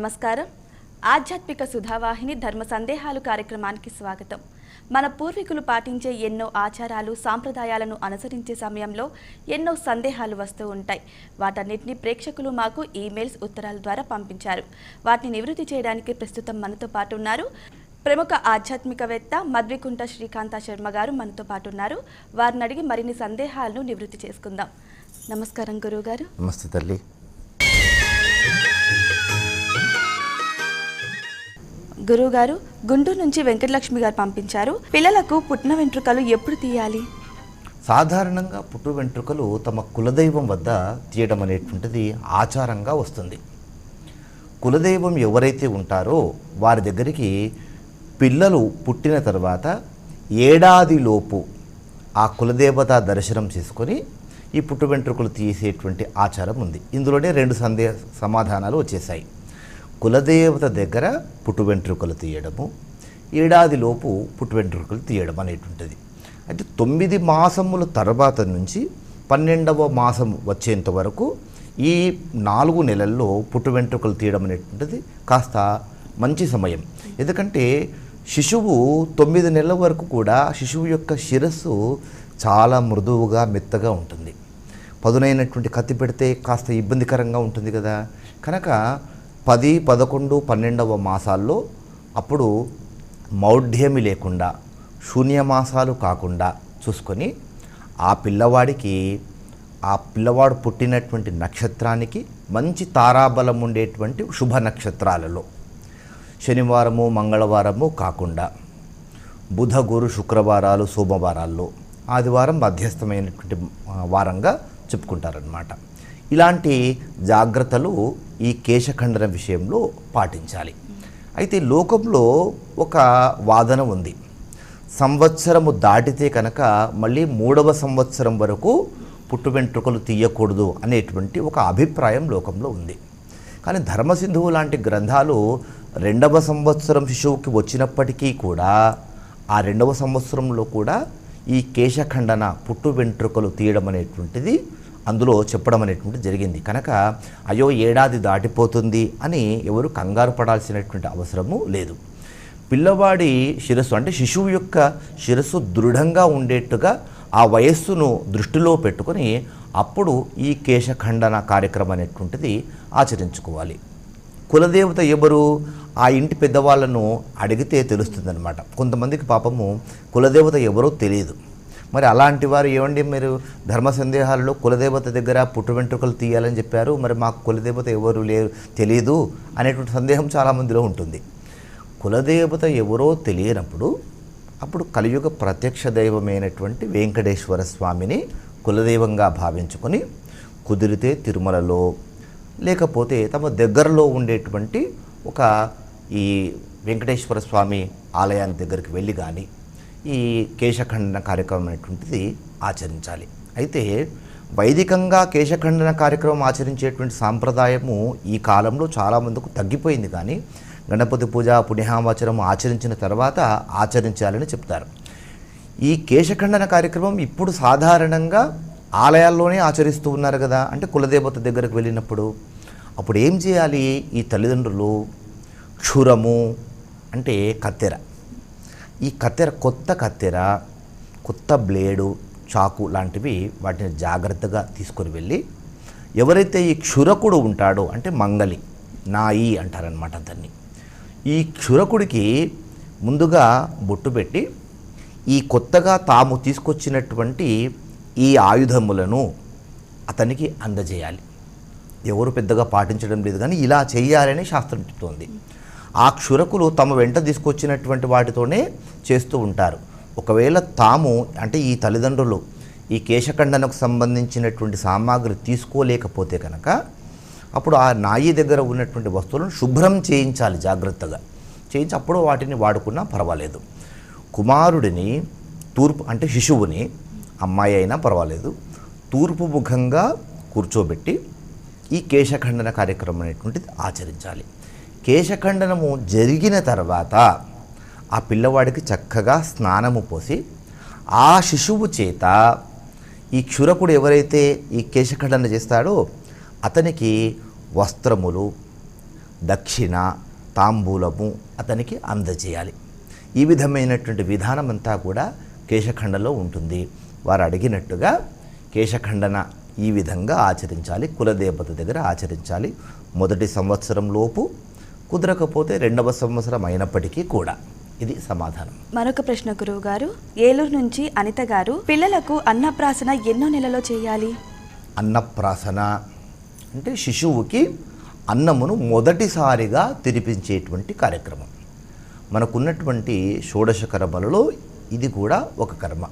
నమస్కారం. ఆధ్యాత్మిక సుధావాహిని ధర్మ సందేహాలు కార్యక్రమానికి స్వాగతం. మన పూర్వీకులు పాటించే ఎన్నో ఆచారాలు సాంప్రదాయాలను అనుసరించే సమయంలో ఎన్నో సందేహాలు వస్తూ ఉంటాయి. వాటన్నిటిని ప్రేక్షకులు మాకు ఈమెయిల్స్ ఉత్తరాల ద్వారా పంపించారు. వాటిని నివృత్తి చేయడానికి ప్రస్తుతం మనతో పాటు ఉన్నారు. ప్రముఖ ఆధ్యాత్మికవేత్త మద్వికుంట శ్రీకాంత శర్మ గారు మనతో పాటు ఉన్నారు. వారిని అడిగి మరిన్ని సందేహాలను నివృత్తి చేసుకుందాం. నమస్కారం గురువుగారు. నమస్తే తల్లి. గురువుగారు గుంటూరు నుంచి వెంకటలక్ష్మి గారు పంపించారు. పిల్లలకు పుట్టిన వెంట్రుకలు ఎప్పుడు తీయాలి? సాధారణంగా పుట్టు వెంట్రుకలు తమ కులదైవం వద్ద తీయడం అనేటువంటిది ఆచారంగా వస్తుంది. కులదైవం ఎవరైతే ఉంటారో వారి దగ్గరికి పిల్లలు పుట్టిన తర్వాత ఏడాదిలోపు ఆ కులదేవత దర్శనం చేసుకొని ఈ పుట్టు వెంట్రుకలు తీసేటువంటి ఆచారం ఉంది. ఇందులోనే రెండు సందేహ సమాధానాలు వచ్చేసాయి. కులదేవత దగ్గర పుట్టు వెంట్రుకలు తీయడము ఏడాదిలోపు పుట్టు వెంట్రుకలు తీయడం అనేటువంటిది. అయితే తొమ్మిది మాసముల తర్వాత నుంచి పన్నెండవ మాసం వచ్చేంత వరకు ఈ నాలుగు నెలల్లో పుట్టు వెంట్రుకలు తీయడం అనేటువంటిది కాస్త మంచి సమయం. ఎందుకంటే శిశువు తొమ్మిది నెలల వరకు కూడా శిశువు యొక్క శిరస్సు చాలా మృదువుగా మెత్తగా ఉంటుంది. పదునైనటువంటి కత్తి పెడితే కాస్త ఇబ్బందికరంగా ఉంటుంది కదా. కనుక పది పదకొండు పన్నెండవ మాసాల్లో అప్పుడు మౌఢ్యమి లేకుండా శూన్యమాసాలు కాకుండా చూసుకొని ఆ పిల్లవాడికి ఆ పిల్లవాడు పుట్టినటువంటి నక్షత్రానికి మంచి తారాబలం ఉండేటువంటి శుభ నక్షత్రాలలో. శనివారము మంగళవారము కాకుండా బుధ గురు శుక్రవారాలు సోమవారాల్లో ఆదివారం మధ్యస్థమైనటువంటి వారంగా చెప్పుకుంటారనమాట ఇలాంటి జాగ్రత్తలు ఈ కేశఖండన విషయంలో పాటించాలి. అయితే లోకంలో ఒక వాదన ఉంది. సంవత్సరము దాటితే కనుక మళ్ళీ మూడవ సంవత్సరం వరకు పుట్టు వెంట్రుకలు తీయకూడదు అనేటువంటి ఒక అభిప్రాయం లోకంలో ఉంది. కానీ ధర్మసింధువు లాంటి గ్రంథాలు రెండవ సంవత్సరం శిశువుకి వచ్చినప్పటికీ కూడా ఆ రెండవ సంవత్సరంలో కూడా ఈ కేశఖండన పుట్టు వెంట్రుకలు తీయడం అనేటువంటిది అందులో చెప్పడం అనేటువంటిది జరిగింది. కనుక అయ్యో ఏడాది దాటిపోతుంది అని ఎవరు కంగారు పడాల్సినటువంటి అవసరము లేదు. పిల్లవాడి శిరస్సు అంటే శిశువు యొక్క శిరస్సు దృఢంగా ఉండేట్టుగా ఆ వయస్సును దృష్టిలో పెట్టుకొని అప్పుడు ఈ కేశఖండన కార్యక్రమం అనేటువంటిది ఆచరించుకోవాలి. కులదేవత ఎవరు? ఆ ఇంటి పెద్దవాళ్ళను అడిగితే తెలుస్తుందన్నమాట. కొంతమందికి పాపము కులదేవత ఎవరో తెలియదు. మరి అలాంటి వారు ఏమండి? మీరు ధర్మ సందేహాలలో కులదేవత దగ్గర పుట్టు వెంట్రుకలు తీయాలని చెప్పారు. మరి మాకు కులదేవత ఎవరు లేరు తెలియదు అనేటువంటి సందేహం చాలామందిలో ఉంటుంది. కులదేవత ఎవరో తెలియనప్పుడు అప్పుడు కలియుగ ప్రత్యక్ష దైవమైనటువంటి వెంకటేశ్వర స్వామిని కులదైవంగా భావించుకొని కుదిరితే తిరుమలలో లేకపోతే తమ దగ్గరలో ఉండేటువంటి ఒక ఈ వెంకటేశ్వర స్వామి ఆలయానికి దగ్గరికి వెళ్ళి కానీ ఈ కేశఖండన కార్యక్రమం అనేటువంటిది ఆచరించాలి. అయితే వైదికంగా కేశఖండన కార్యక్రమం ఆచరించేటువంటి సాంప్రదాయము ఈ కాలంలో చాలామందికి తగ్గిపోయింది కానీ గణపతి పూజ పుణ్యహావచనం ఆచరించిన తర్వాత ఆచరించాలని చెప్తారు. ఈ కేశఖండన కార్యక్రమం ఇప్పుడు సాధారణంగా ఆలయాల్లోనే ఆచరిస్తూ ఉన్నారు కదా. అంటే కులదేవత దగ్గరకు వెళ్ళినప్పుడు అప్పుడు ఏం చేయాలి? ఈ తల్లిదండ్రులు క్షురము అంటే కత్తెర. ఈ కత్తెర కొత్త కత్తెర కొత్త బ్లేడు చాకు లాంటివి వాటిని జాగ్రత్తగా తీసుకొని వెళ్ళి ఎవరైతే ఈ క్షురకుడు ఉంటాడో అంటే మంగలి నాయి అంటారనమాట దాన్ని. ఈ క్షురకుడికి ముందుగా బొట్టు పెట్టి ఈ కొత్తగా తాము తీసుకొచ్చినటువంటి ఈ ఆయుధములను అతనికి అందజేయాలి. ఎవరు పెద్దగా పాటించడం లేదు కానీ ఇలా చేయాలని శాస్త్రం చెప్తోంది. ఆ క్షురకులు తమ వెంట తీసుకొచ్చినటువంటి వాటితోనే చేస్తూ ఉంటారు. ఒకవేళ తాము అంటే ఈ తల్లిదండ్రులు ఈ కేశఖండనకు సంబంధించినటువంటి సామాగ్రి తీసుకోలేకపోతే కనుక అప్పుడు ఆ నాయి దగ్గర ఉన్నటువంటి వస్తువులను శుభ్రం చేయించాలి జాగ్రత్తగా. చేయించి అప్పుడు వాటిని వాడుకున్నా పర్వాలేదు. కుమారుడిని తూర్పు అంటే శిశువుని అమ్మాయి అయినా పర్వాలేదు తూర్పు ముఖంగా కూర్చోబెట్టి ఈ కేశఖండన కార్యక్రమం అనేటువంటిది ఆచరించాలి. కేశఖండనము జరిగిన తర్వాత ఆ పిల్లవాడికి చక్కగా స్నానము పోసి ఆ శిశువు చేత ఈ క్షురకుడు ఎవరైతే ఈ కేశఖండన చేస్తాడో అతనికి వస్త్రములు దక్షిణ తాంబూలము అతనికి అందజేయాలి. ఈ విధమైనటువంటి విధానం అంతా కూడా కేశఖండలో ఉంటుంది. వారు అడిగినట్టుగా కేశఖండన ఈ విధంగా ఆచరించాలి కులదేవత దగ్గర ఆచరించాలి. మొదటి సంవత్సరం లోపు కుదరకపోతే రెండవ సంవత్సరం అయినప్పటికీ కూడా. ఇది సమాధానం. మరొక ప్రశ్న గురువు గారు ఏలూరు నుంచి అనిత గారు పిల్లలకు అన్నప్రాసన ఎన్నో నెలలో చేయాలి? అన్నప్రాసన అంటే శిశువుకి అన్నమును మొదటిసారిగా తినిపించేటువంటి కార్యక్రమం. మనకున్నటువంటి షోడశ కర్మలలో ఇది కూడా ఒక కర్మ.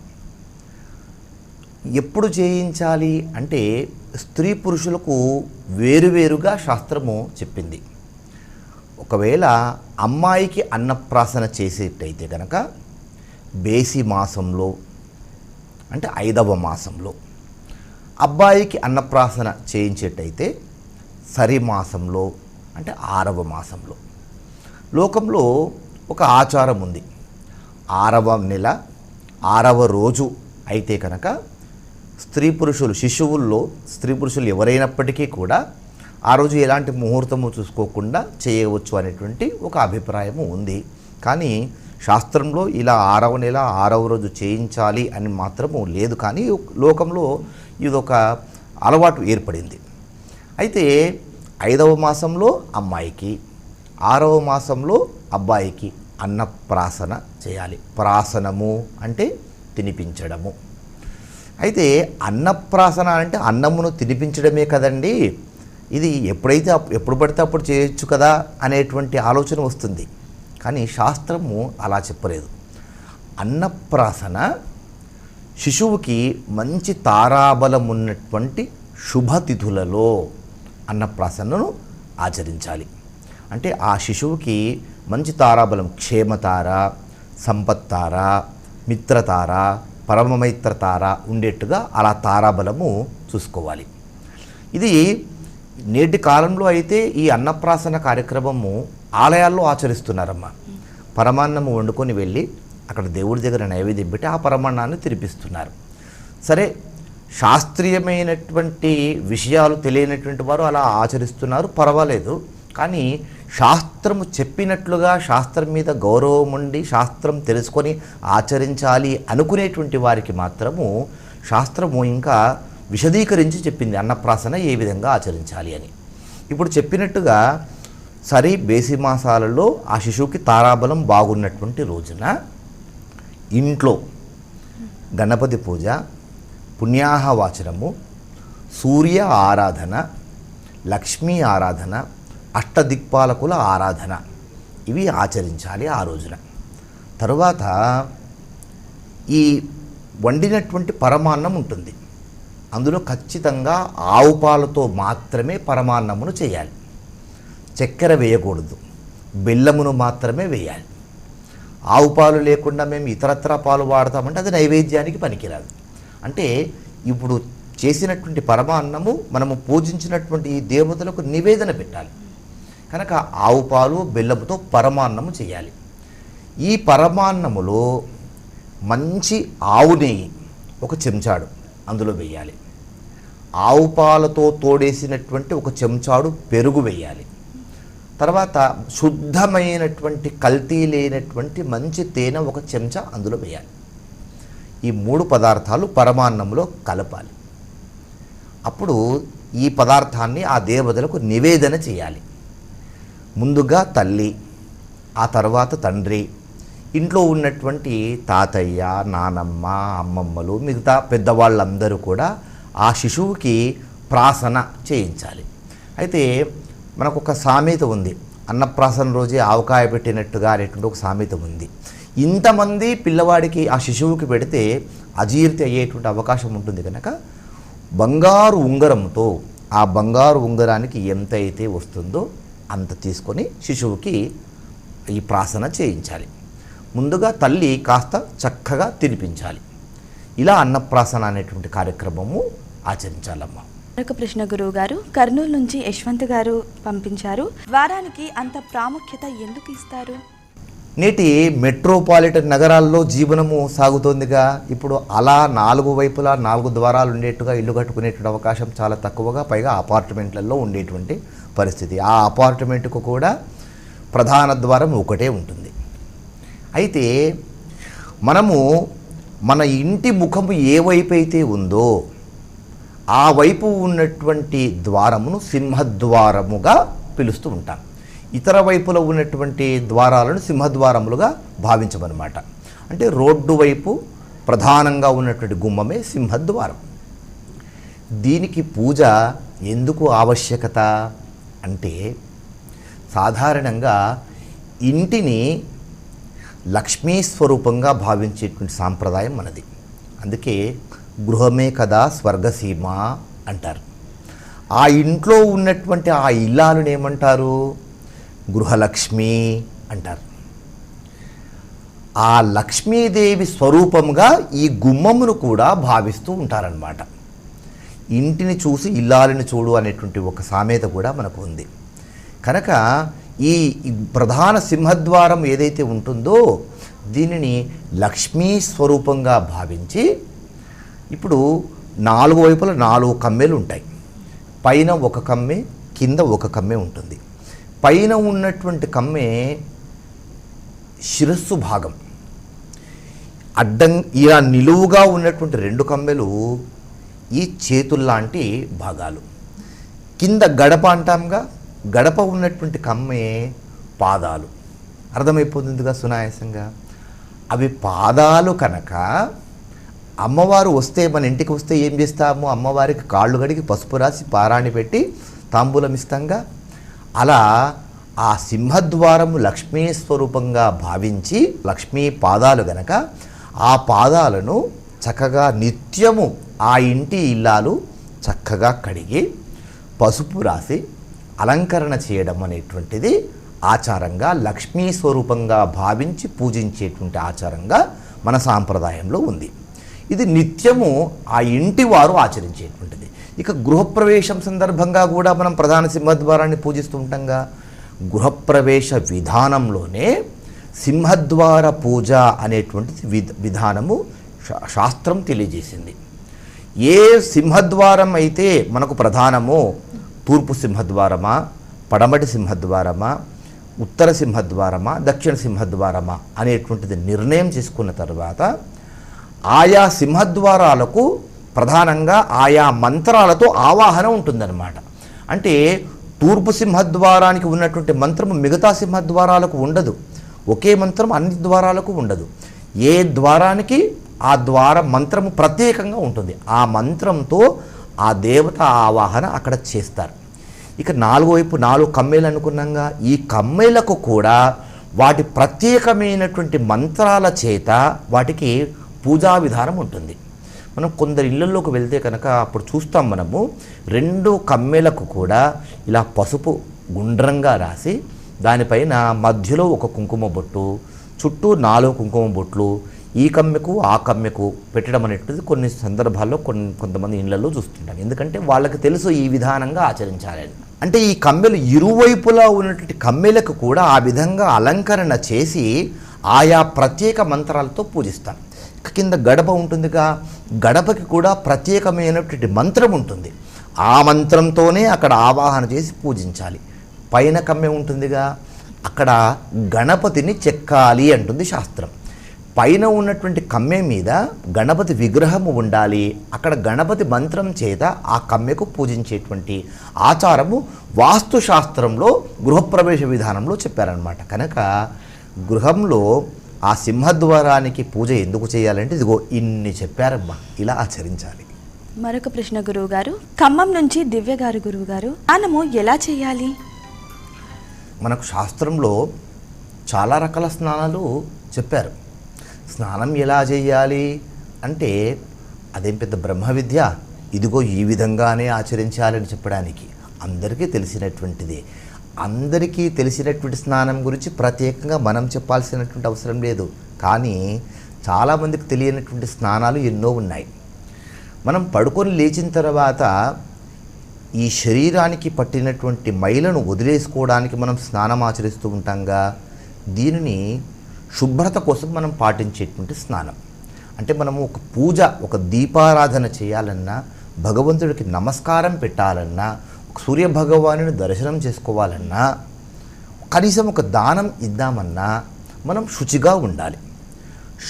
ఎప్పుడు చేయించాలి అంటే స్త్రీ పురుషులకు వేరువేరుగా శాస్త్రము చెప్పింది. ఒకవేళ అమ్మాయికి అన్నప్రాసన చేసేటైతే కనుక బేసి మాసంలో అంటే ఐదవ మాసంలో అబ్బాయికి అన్నప్రాసన చేయించేటైతే సరి మాసంలో అంటే ఆరవ మాసంలో. లోకంలో ఒక ఆచారం ఉంది. ఆరవ నెల ఆరవ రోజు అయితే కనుక స్త్రీ పురుషులు శిశువుల్లో స్త్రీ పురుషులు ఎవరైనప్పటికీ కూడా ఆ రోజు ఎలాంటి ముహూర్తము చూసుకోకుండా చేయవచ్చు అనేటువంటి ఒక అభిప్రాయము ఉంది. కానీ శాస్త్రంలో ఇలా ఆరవ నెల ఆరవ రోజు చేయించాలి అని మాత్రము లేదు. కానీ లోకంలో ఇదొక అలవాటు ఏర్పడింది. అయితే ఐదవ మాసంలో అమ్మాయికి ఆరవ మాసంలో అబ్బాయికి అన్నప్రాసన చేయాలి. ప్రాసనము అంటే తినిపించడము. అయితే అన్నప్రాసన అంటే అన్నమును తినిపించడమే కదండి. ఇది ఎప్పుడైతే ఎప్పుడు పడితే అప్పుడు చేయొచ్చు కదా అనేటువంటి ఆలోచన వస్తుంది. కానీ శాస్త్రము అలా చెప్పలేదు. అన్నప్రాసన శిశువుకి మంచి తారాబలం ఉన్నటువంటి శుభతిథులలో అన్నప్రాసనను ఆచరించాలి. అంటే ఆ శిశువుకి మంచి తారాబలం క్షేమతార సంపత్తార మిత్రతార పరమమైత్రతార ఉండేట్టుగా అలా తారాబలము చూసుకోవాలి. ఇది నేటి కాలంలో అయితే ఈ అన్నప్రాసన కార్యక్రమము ఆలయాల్లో ఆచరిస్తున్నారమ్మా. పరమాన్నము వండుకొని వెళ్ళి అక్కడ దేవుడి దగ్గర నైవేద్యం పెట్టి ఆ పరమాన్నాన్ని తినిపిస్తున్నారు. సరే శాస్త్రీయమైనటువంటి విషయాలు తెలియనటువంటి వారు అలా ఆచరిస్తున్నారు పర్వాలేదు. కానీ శాస్త్రము చెప్పినట్లుగా శాస్త్రం మీద గౌరవం ఉండి శాస్త్రం తెలుసుకొని ఆచరించాలి అనుకునేటువంటి వారికి మాత్రము శాస్త్రము ఇంకా విశదీకరించి చెప్పింది. అన్నప్రాసన ఏ విధంగా ఆచరించాలి అని. ఇప్పుడు చెప్పినట్టుగా సరి బేసి మాసాలలో ఆ శిశువుకి తారాబలం బాగున్నటువంటి రోజున ఇంట్లో గణపతి పూజ పుణ్యాహవాచనము సూర్య ఆరాధన లక్ష్మీ ఆరాధన అష్టదిక్పాలకుల ఆరాధన ఇవి ఆచరించాలి ఆ రోజున. తరువాత ఈ వండినటువంటి పరమాన్నం ఉంటుంది. అందులో ఖచ్చితంగా ఆవు పాలతో మాత్రమే పరమాన్నమును చేయాలి. చక్కెర వేయకూడదు. బెల్లమును మాత్రమే వేయాలి. ఆవు పాలు లేకుండా మేము ఇతరత్ర పాలు వాడతామంటే అది నైవేద్యానికి పనికిరాదు. అంటే ఇప్పుడు చేసినటువంటి పరమాన్నము మనము పూజించినటువంటి ఈ దేవతలకు నివేదన పెట్టాలి. కనుక ఆవు పాలు బెల్లముతో పరమాన్నము చేయాలి. ఈ పరమాన్నములో మంచి ఆవు నెయ్యి ఒక చెంచాడు అందులో వేయాలి ఆవు పాలతో తోడేసినటువంటి ఒక చెంచాడు పెరుగు వేయాలి తర్వాత శుద్ధమైనటువంటి కల్తీ లేనటువంటి మంచి తేనె ఒక చెంచా అందులో వేయాలి ఈ మూడు పదార్థాలు పరమాన్నంలో కలపాలి. అప్పుడు ఈ పదార్థాన్ని ఆ దేవతలకు నివేదన చేయాలి. ముందుగా తల్లి ఆ తర్వాత తండ్రి ఇంట్లో ఉన్నటువంటి తాతయ్య నానమ్మ అమ్మమ్మలు మిగతా పెద్దవాళ్ళందరూ కూడా ఆ శిశువుకి ప్రాసన చేయించాలి. అయితే మనకు ఒక సామెత ఉంది. అన్నప్రాసన రోజే ఆవకాయ పెట్టినట్టుగా అనేటువంటి ఒక సామెత ఉంది. ఇంతమంది పిల్లవాడికి ఆ శిశువుకి పెడితే అజీర్తి అయ్యేటువంటి అవకాశం ఉంటుంది కనుక బంగారు ఉంగరంతో ఆ బంగారు ఉంగరానికి ఎంత అయితే వస్తుందో అంత తీసుకొని శిశువుకి ఈ ప్రాసన చేయించాలి. ముందుగా తల్లి కాస్త చక్కగా తినిపించాలి. ఇలా అన్నప్రాసన అనేటువంటి కార్యక్రమము ఆచరించాలమ్మా. మరొక ప్రశ్న గురువు గారు కర్నూలు నుంచి యశ్వంత్ గారు పంపించారు వారానికి అంత ప్రాముఖ్యత ఎందుకు ఇస్తారు? నేటి మెట్రోపాలిటన్ నగరాల్లో జీవనము సాగుతోందిగా ఇప్పుడు అలా నాలుగు వైపులా నాలుగు ద్వారాలు ఉండేట్టుగా ఇల్లు కట్టుకునేటువంటి అవకాశం చాలా తక్కువగా పైగా అపార్ట్మెంట్లలో ఉండేటువంటి పరిస్థితి. ఆ అపార్ట్మెంట్కు కూడా ప్రధాన ద్వారం ఒకటే ఉంటుంది. అయితే మనము మన ఇంటి ముఖము ఏ వైపు అయితే ఉందో ఆ వైపు ఉన్నటువంటి ద్వారమును సింహద్వారముగా పిలుస్తూ ఉంటాం. ఇతర వైపులో ఉన్నటువంటి ద్వారాలను సింహద్వారములుగా భావించమన్నమాట. అంటే రోడ్డు వైపు ప్రధానంగా ఉన్నటువంటి గుమ్మమే సింహద్వారం. దీనికి పూజ ఎందుకు ఆవశ్యకత? అంటే సాధారణంగా ఇంటిని లక్ష్మీ స్వరూపంగా భావించేటువంటి సాంప్రదాయం మనది. అందుకే గృహమే కదా స్వర్గసీమ అంటారు. ఆ ఇంట్లో ఉన్నటువంటి ఆ ఇల్లాలను ఏమంటారు? గృహలక్ష్మి అంటారు. ఆ లక్ష్మీదేవి స్వరూపంగా ఈ గుమ్మమును కూడా భావిస్తూ ఉంటారనమాట ఇంటిని చూసి ఇల్లాలని చూడు అనేటువంటి ఒక సామెత కూడా మనకు ఉంది. కనుక ఈ ప్రధాన సింహద్వారం ఏదైతే ఉంటుందో దీనిని లక్ష్మీ స్వరూపంగా భావించి ఇప్పుడు నాలుగు వైపుల నాలుగు కమ్మెలు ఉంటాయి. పైన ఒక కమ్మె కింద ఒక కమ్మె ఉంటుంది. పైన ఉన్నటువంటి కమ్మె శిరస్సు భాగం. అడ్డం ఇలా నిలువుగా ఉన్నటువంటి రెండు కమ్మెలు ఈ చేతుల్లాంటి భాగాలు. కింద గడప అంటాంగా గడప ఉన్నటువంటి కమ్మే పాదాలు. అర్థమైపోతుందిగా సునాయాసంగా? అవి పాదాలు కనుక అమ్మవారు వస్తే మన ఇంటికి వస్తే ఏం చేస్తాము? అమ్మవారికి కాళ్ళు కడిగి పసుపు రాసి పారాణి పెట్టి తాంబూలం ఇస్తాంగా అలా ఆ సింహద్వారము లక్ష్మీ స్వరూపంగా భావించి లక్ష్మీ పాదాలు గనక ఆ పాదాలను చక్కగా నిత్యము ఆ ఇంటి ఇల్లాలు చక్కగా కడిగి పసుపు రాసి అలంకరణ చేయడం అనేటువంటిది ఆచారంగా లక్ష్మీ స్వరూపంగా భావించి పూజించేటువంటి ఆచారంగా మన సాంప్రదాయంలో ఉంది. ఇది నిత్యము ఆ ఇంటి వారు ఆచరించేటువంటిది. ఇక గృహప్రవేశం సందర్భంగా కూడా మనం ప్రధాన సింహద్వారాన్ని పూజిస్తూ ఉంటాంగా. గృహప్రవేశ విధానంలోనే సింహద్వార పూజ అనేటువంటిది విధానము శాస్త్రం తెలియజేసింది. ఏ సింహద్వారం అయితే మనకు ప్రధానమో తూర్పు సింహద్వారమా పడమటి సింహద్వారమా ఉత్తర సింహద్వారమా దక్షిణ సింహద్వారమా అనేటువంటిది నిర్ణయం చేసుకున్న తర్వాత ఆయా సింహద్వారాలకు ప్రధానంగా ఆయా మంత్రాలతో ఆవాహన ఉంటుందన్నమాట. అంటే తూర్పు సింహద్వారానికి ఉన్నటువంటి మంత్రము మిగతా సింహద్వారాలకు ఉండదు. ఒకే మంత్రం అన్ని ద్వారాలకు ఉండదు. ఏ ద్వారానికి ఆ ద్వార మంత్రము ప్రత్యేకంగా ఉంటుంది. ఆ మంత్రంతో ఆ దేవత ఆవాహన అక్కడ చేస్తారు. ఇక నాలుగు వైపు నాలుగు కమ్మేలు అనుకున్నాగా ఈ కమ్మేలకు కూడా వాటి ప్రత్యేకమైనటువంటి మంత్రాల చేత వాటికి పూజా విధానం ఉంటుంది. మనం కొందరు ఇళ్ళల్లోకి వెళ్తే కనుక అప్పుడు చూస్తాం మనము రెండు కమ్మేలకు కూడా ఇలా పసుపు గుండ్రంగా రాసి దానిపైన మధ్యలో ఒక కుంకుమ బొట్టు చుట్టూ నాలుగు కుంకుమ బొట్లు ఈ కమ్మెకు ఆ కమ్మెకు పెట్టడం అనేటువంటిది కొన్ని సందర్భాల్లో కొన్ని కొంతమంది ఇళ్ళలో చూస్తుంటాను ఎందుకంటే వాళ్ళకి తెలుసు ఈ విధానంగా ఆచరించాలని అంటే ఈ కమ్మెలు ఇరువైపులా ఉన్నటువంటి కమ్మెలకు కూడా ఆ విధంగా అలంకరణ చేసి ఆయా ప్రత్యేక మంత్రాలతో పూజిస్తాం కింద గడప ఉంటుందిగా. గడపకి కూడా ప్రత్యేకమైనటువంటి మంత్రం ఉంటుంది. ఆ మంత్రంతోనే అక్కడ ఆవాహన చేసి పూజించాలి. పైన కమ్మె ఉంటుందిగా. అక్కడ గణపతిని చెక్కాలి అంటుంది శాస్త్రం. పైన ఉన్నటువంటి కమ్మె మీద గణపతి విగ్రహము ఉండాలి. అక్కడ గణపతి మంత్రం చేత ఆ కమ్మెకు పూజించేటువంటి ఆచారము వాస్తుశాస్త్రంలో గృహప్రవేశ విధానంలో చెప్పారనమాట కనుక గృహంలో ఆ సింహద్వారానికి పూజ ఎందుకు చేయాలంటే ఇదిగో ఇన్ని చెప్పారమ్మా. ఇలా ఆచరించాలి. మరొక ప్రశ్న గురువు గారు ఖమ్మం నుంచి దివ్య గారు గురువు గారు స్నానము ఎలా చేయాలి? మనకు శాస్త్రంలో చాలా రకాల స్నానాలు చెప్పారు. స్నానం ఎలా చేయాలి? అంటే అదేం పెద్ద బ్రహ్మ విద్య ఇదిగో ఈ విధంగానే ఆచరించాలని చెప్పడానికి అందరికీ తెలిసినటువంటిది. అందరికీ తెలిసినటువంటి స్నానం గురించి ప్రత్యేకంగా మనం చెప్పాల్సినటువంటి అవసరం లేదు. కానీ చాలామందికి తెలియనటువంటి స్నానాలు ఎన్నో ఉన్నాయి. మనం పడుకొని లేచిన తర్వాత ఈ శరీరానికి పట్టినటువంటి మైలను వదిలేసుకోవడానికి మనం స్నానం ఆచరిస్తూ ఉంటాంగా? దీనిని శుభ్రత కోసం మనం పాటించేటువంటి స్నానం. అంటే మనము ఒక పూజ ఒక దీపారాధన చేయాలన్నా భగవంతుడికి నమస్కారం పెట్టాలన్నా సూర్య భగవానుని దర్శనం చేసుకోవాలన్నా కనీసం ఒక దానం ఇద్దామన్నా మనం శుచిగా ఉండాలి.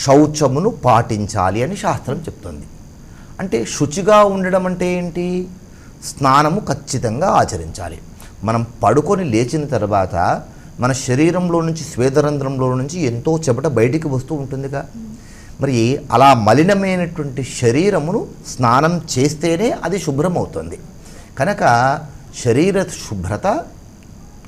శౌచమును పాటించాలి అని శాస్త్రం చెప్తుంది. అంటే శుచిగా ఉండడం అంటే ఏంటి? స్నానము ఖచ్చితంగా ఆచరించాలి. మనం పడుకొని లేచిన తర్వాత మన శరీరంలో నుంచి స్వేదరంధ్రంలో నుంచి ఎంతో చెమట బయటికి వస్తూ ఉంటుందిగా. మరి అలా మలినమైనటువంటి శరీరమును స్నానం చేస్తేనే అది శుభ్రమవుతుంది. కనుక శరీర శుభ్రత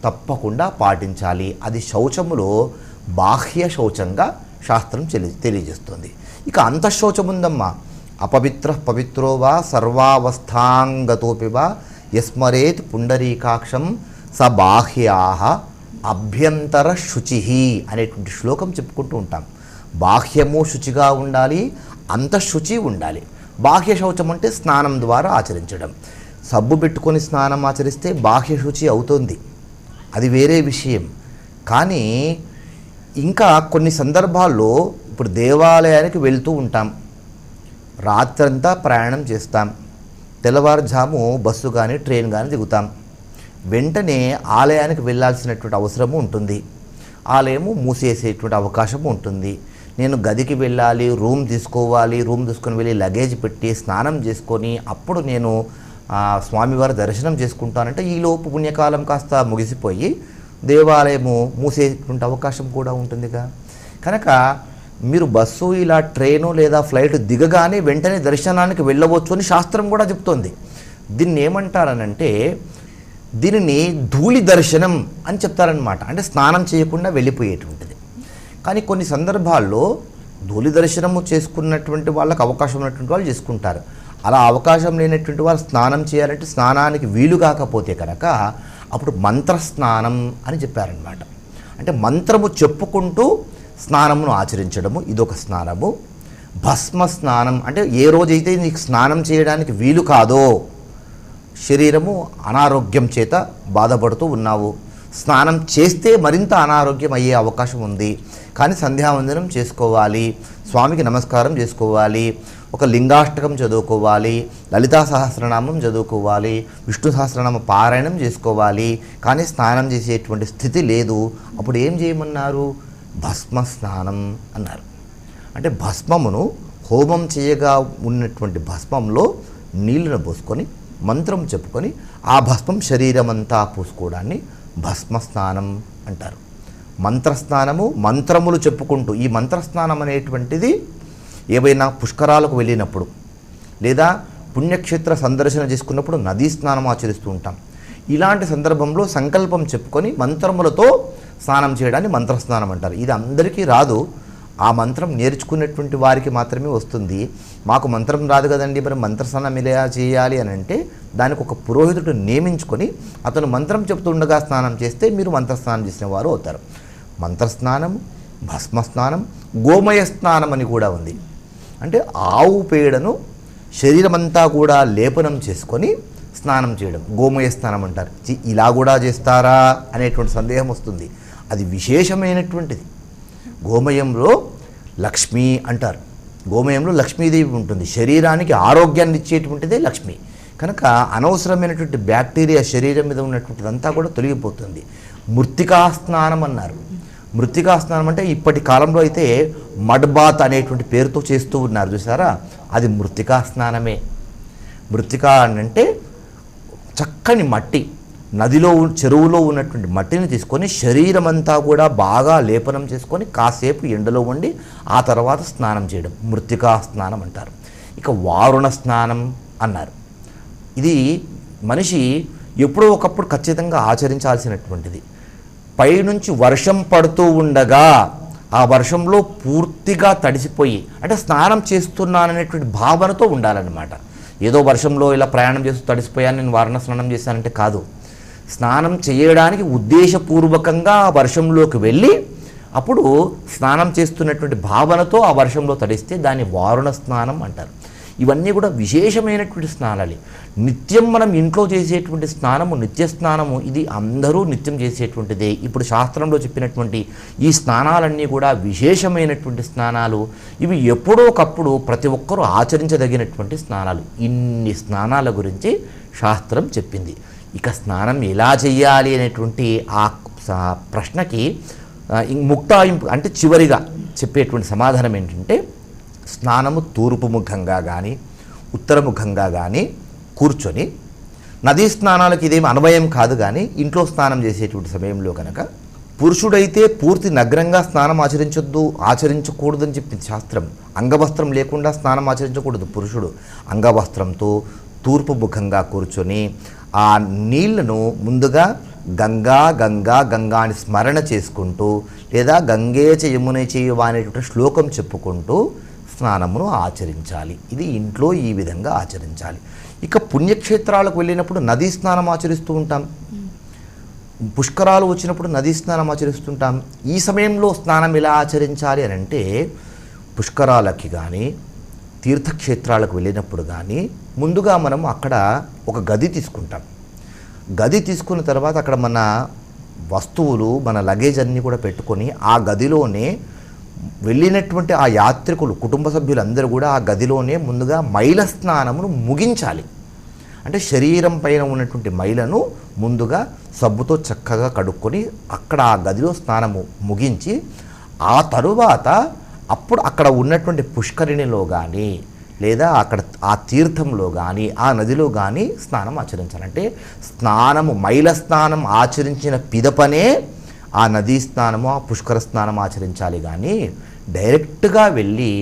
తప్పకుండా పాటించాలి. అది శౌచములో బాహ్య శౌచంగా శాస్త్రం తెలి తెలియజేస్తుంది. ఇక అంతఃశౌచం ఉందమ్మా అపవిత్ర పవిత్రో వా సర్వావస్థాంగతోపి వా యస్మరేత్ పుండరీకాక్షం స బాహ్యా అభ్యంతర శుచి అనేటువంటి శ్లోకం చెప్పుకుంటూ ఉంటాం. బాహ్యము శుచిగా ఉండాలి అంతఃశుచి ఉండాలి. బాహ్య శౌచం అంటే స్నానం ద్వారా ఆచరించడం. సబ్బు పెట్టుకొని స్నానం ఆచరిస్తే బాహ్య శుచి అవుతుంది. అది వేరే విషయం. కానీ ఇంకా కొన్ని సందర్భాల్లో ఇప్పుడు దేవాలయానికి వెళ్తూ ఉంటాం. రాత్రంతా ప్రయాణం చేస్తాం. తెల్లవారుజాము బస్సు కానీ ట్రైన్ కానీ దిగుతాం. వెంటనే ఆలయానికి వెళ్ళాల్సినటువంటి అవసరము ఉంటుంది. ఆలయము మూసేసేటువంటి అవకాశం ఉంటుంది. నేను గదికి వెళ్ళాలి రూమ్ తీసుకోవాలి రూమ్ తీసుకొని వెళ్ళి లగేజ్ పెట్టి స్నానం చేసుకొని అప్పుడు నేను స్వామివారి దర్శనం చేసుకుంటానంటే ఈలోపు పుణ్యకాలం కాస్త ముగిసిపోయి దేవాలయము మూసేటువంటి అవకాశం కూడా ఉంటుందిగా. కనుక మీరు బస్సు ఇలా ట్రైను లేదా ఫ్లైట్ దిగగానే వెంటనే దర్శనానికి వెళ్ళవచ్చు అని శాస్త్రం కూడా చెప్తోంది. దీన్ని ఏమంటారనంటే దీనిని ధూళి దర్శనం అని చెప్తారనమాట అంటే స్నానం చేయకుండా వెళ్ళిపోయేటువంటిది. కానీ కొన్ని సందర్భాల్లో ధూళి దర్శనము చేసుకున్నటువంటి వాళ్ళకి అవకాశం ఉన్నటువంటి వాళ్ళు చేసుకుంటారు. అలా అవకాశం లేనటువంటి వాళ్ళు స్నానం చేయాలంటే స్నానానికి వీలు కాకపోతే కనుక అప్పుడు మంత్ర స్నానం అని చెప్పారనమాట అంటే మంత్రము చెప్పుకుంటూ స్నానమును ఆచరించడము ఇదొక స్నానము. భస్మ స్నానం అంటే ఏ రోజైతే నీకు స్నానం చేయడానికి వీలు కాదో శరీరము అనారోగ్యం చేత బాధపడుతూ ఉన్నావు. స్నానం చేస్తే మరింత అనారోగ్యం అయ్యే అవకాశం ఉంది. కానీ సంధ్యావందనం చేసుకోవాలి. స్వామికి నమస్కారం చేసుకోవాలి. ఒక లింగాష్టకం చదువుకోవాలి. లలితా సహస్రనామం చదువుకోవాలి. విష్ణు సహస్రనామ పారాయణం చేసుకోవాలి. కానీ స్నానం చేసేటువంటి స్థితి లేదు. అప్పుడు ఏం చేయమన్నారు? భస్మ స్నానం అన్నారు. అంటే భస్మమును హోమం చేయగా ఉన్నటువంటి భస్మంలో నీళ్ళను పోసుకొని మంత్రం చెప్పుకొని ఆ భస్మం శరీరమంతా పూసుకోవడాన్ని భస్మ స్నానం అంటారు. మంత్రస్నానము మంత్రములు చెప్పుకుంటూ ఈ మంత్రస్నానం అనేటువంటిది ఏవైనా పుష్కరాలకు వెళ్ళినప్పుడు లేదా పుణ్యక్షేత్ర సందర్శన చేసుకున్నప్పుడు నదీ స్నానం ఆచరిస్తూ ఉంటాం. ఇలాంటి సందర్భంలో సంకల్పం చెప్పుకొని మంత్రములతో స్నానం చేయడాన్ని మంత్రస్నానం అంటారు. ఇది అందరికీ రాదు. ఆ మంత్రం నేర్చుకున్నటువంటి వారికి మాత్రమే వస్తుంది. మాకు మంత్రం రాదు కదండి మరి మంత్రసన మిలయా చేయాలి అని అంటే దానికి ఒక పురోహితుడు నియమించుకొని అతను మంత్రం చెప్తుండగా స్నానం చేస్తే మీరు మంత్రస్నానం చేసిన వారు అవుతారు. మంత్రస్నానం భస్మ స్నానం గోమయ స్నానం అని కూడా ఉంది. అంటే ఆవు పేడను శరీరమంతా కూడా లేపనం చేసుకొని స్నానం చేయడం గోమయ స్నానం అంటారు. ఇలా కూడా చేస్తారా అనేటువంటి సందేహం వస్తుంది. అది విశేషమైనటువంటిది. గోమయంలో లక్ష్మి అంటారు. గోమయంలో లక్ష్మీదేవి ఉంటుంది. శరీరానికి ఆరోగ్యాన్ని ఇచ్చేటువంటిదే లక్ష్మి. కనుక అనవసరమైనటువంటి బ్యాక్టీరియా శరీరం మీద ఉన్నటువంటిదంతా కూడా తొలగిపోతుంది. మృతికా స్నానం అన్నారు. మృతికా స్నానం అంటే ఇప్పటి కాలంలో అయితే మడ్బాత్ అనేటువంటి పేరుతో చేస్తూ ఉన్నారు. చూసారా అది మృతికా స్నానమే. మృతికా అని అంటే చక్కని మట్టి. నదిలో ఉ- చెరువులో ఉన్నటువంటి మట్టిని తీసుకొని శరీరం అంతా కూడా బాగా లేపనం చేసుకొని కాసేపు ఎండలో ఉండి ఆ తర్వాత స్నానం చేయడం. మృతికా స్నానం అంటారు. ఇక వారుణ స్నానం అన్నారు. ఇది మనిషి ఎప్పుడో ఒకప్పుడు ఖచ్చితంగా ఆచరించాల్సినటువంటిది. పైనుంచి వర్షం పడుతూ ఉండగా ఆ వర్షంలో పూర్తిగా తడిసిపోయి అంటే స్నానం చేస్తున్నాననేటువంటి భావనతో ఉండాలన్నమాట. ఏదో వర్షంలో ఇలా ప్రయాణం చేస్తూ తడిసిపోయాను నేను వారణ స్నానం చేశానంటే కాదు. స్నానం చేయడానికి ఉద్దేశపూర్వకంగా ఆ వర్షంలోకి వెళ్ళి అప్పుడు స్నానం చేస్తున్నటువంటి భావనతో ఆ వర్షంలో తడిస్తే దాన్ని వారుణ స్నానం అంటారు. ఇవన్నీ కూడా విశేషమైనటువంటి స్నానాలు. నిత్యం మనం ఇంట్లో చేసేటువంటి స్నానము నిత్య స్నానము ఇది అందరూ నిత్యం చేసేటువంటిదే. ఇప్పుడు శాస్త్రంలో చెప్పినటువంటి ఈ స్నానాలన్నీ కూడా విశేషమైనటువంటి స్నానాలు. ఇవి ఎప్పుడో ఒకప్పుడు ప్రతి ఒక్కరూ ఆచరించదగినటువంటి స్నానాలు. ఇన్ని స్నానాల గురించి శాస్త్రం చెప్పింది. ఇక స్నానం ఎలా చేయాలి అనేటువంటి ఆ ప్రశ్నకి ఇం- ముక్తాయింపు అంటే చివరిగా చెప్పేటువంటి సమాధానం ఏంటంటే స్నానము తూర్పు ముఖంగా కానీ ఉత్తరముఖంగా కానీ కూర్చొని నదీ స్నానాలకు ఇదేమి అన్వయం కాదు కానీ ఇంట్లో స్నానం చేసేటువంటి సమయంలో కనుక పురుషుడైతే పూర్తి నగ్నంగా స్నానం ఆచరించొద్దు ఆచరించకూడదని చెప్పింది శాస్త్రం అంగవస్త్రం లేకుండా స్నానం ఆచరించకూడదు పురుషుడు. అంగవస్త్రంతో తూర్పు ముఖంగా కూర్చొని ఆ నీళ్ళను ముందుగా గంగా గంగా గంగా అని స్మరణ చేసుకుంటూ లేదా గంగే చ యమునే అనేటువంటి శ్లోకం చెప్పుకుంటూ స్నానమును ఆచరించాలి. ఇది ఇంట్లో ఈ విధంగా ఆచరించాలి. ఇక పుణ్యక్షేత్రాలకు వెళ్ళినప్పుడు నదీ స్నానం ఆచరిస్తూ ఉంటాం. పుష్కరాలు వచ్చినప్పుడు నదీ స్నానం ఆచరిస్తుంటాం. ఈ సమయంలో స్నానం ఎలా ఆచరించాలి అని అంటే పుష్కరాలకి కానీ తీర్థక్షేత్రాలకు వెళ్ళినప్పుడు కానీ ముందుగా మనం అక్కడ ఒక గది తీసుకుంటాం. గది తీసుకున్న తర్వాత అక్కడ మన వస్తువులు మన లగేజ్ అన్నీ కూడా పెట్టుకొని ఆ గదిలోనే వెళ్ళినటువంటి ఆ యాత్రికులు కుటుంబ సభ్యులందరూ కూడా ఆ గదిలోనే ముందుగా మైల స్నానమును ముగించాలి. అంటే శరీరం పైన ఉన్నటువంటి మైలను ముందుగా సబ్బుతో చక్కగా కడుక్కొని అక్కడ ఆ గదిలో స్నానము ముగించి ఆ తరువాత అప్పుడు అక్కడ ఉన్నటువంటి పుష్కరిణిలో కానీ లేదా అక్కడ ఆ తీర్థంలో కానీ ఆ నదిలో కానీ స్నానం ఆచరించాలి. అంటే స్నానము మైల స్నానం ఆచరించిన పిదపనే ఆ నదీ స్నానము ఆ పుష్కర స్నానం ఆచరించాలి కానీ డైరెక్ట్గా వెళ్ళి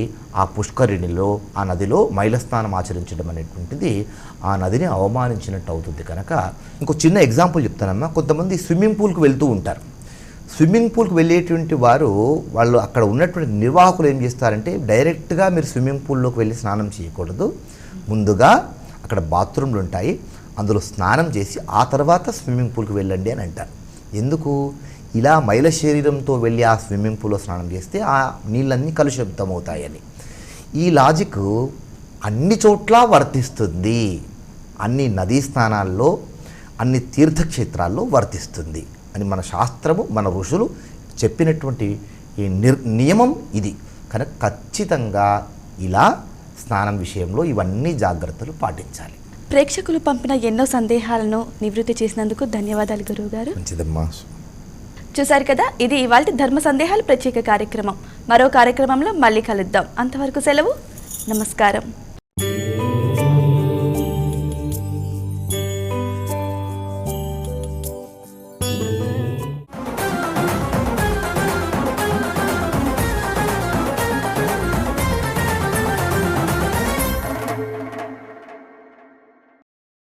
ఆ పుష్కరిణిలో ఆ నదిలో మైల స్నానం ఆచరించడం అనేటువంటిది ఆ నదిని అవమానించినట్టు అవుతుంది కనుక ఇంకో చిన్న ఎగ్జాంపుల్ చెప్తానమ్మా. కొంతమంది స్విమ్మింగ్ పూల్కి వెళ్తూ ఉంటారు. స్విమ్మింగ్ పూల్కి వెళ్ళేటువంటి వారు వాళ్ళు అక్కడ ఉన్నటువంటి నిర్వాహకులు ఏం చేస్తారంటే డైరెక్ట్గా మీరు స్విమ్మింగ్ పూల్లోకి వెళ్ళి స్నానం చేయకూడదు. ముందుగా అక్కడ బాత్రూమ్లు ఉంటాయి. అందులో స్నానం చేసి ఆ తర్వాత స్విమ్మింగ్ పూల్కి వెళ్ళండి అని అంటారు. ఎందుకు? ఇలా మైల శరీరంతో వెళ్ళి ఆ స్విమ్మింగ్ పూల్లో స్నానం చేస్తే ఆ నీళ్ళన్నీ కలుషితమవుతాయని. ఈ లాజిక్ అన్ని చోట్ల వర్తిస్తుంది. అన్ని నదీ స్నానాల్లో అన్ని తీర్థక్షేత్రాల్లో వర్తిస్తుంది. అని మన శాస్త్రము మన ఋషులు చెప్పినటువంటి ఈ నిర్ నియమం ఇది. కనుక ఖచ్చితంగా ఇలా స్నానం విషయంలో ఇవన్నీ జాగ్రత్తలు పాటించాలి. ప్రేక్షకులు పంపిన ఎన్నో సందేహాలను నివృత్తి చేసినందుకు ధన్యవాదాలు గురువుగారు. మంచిదమ్మా. చూశారు కదా ఇది ఇవాళ ధర్మ సందేహాలు ప్రత్యేక కార్యక్రమం. మరో కార్యక్రమంలో మళ్ళీ కలుద్దాం. అంతవరకు సెలవు. నమస్కారం.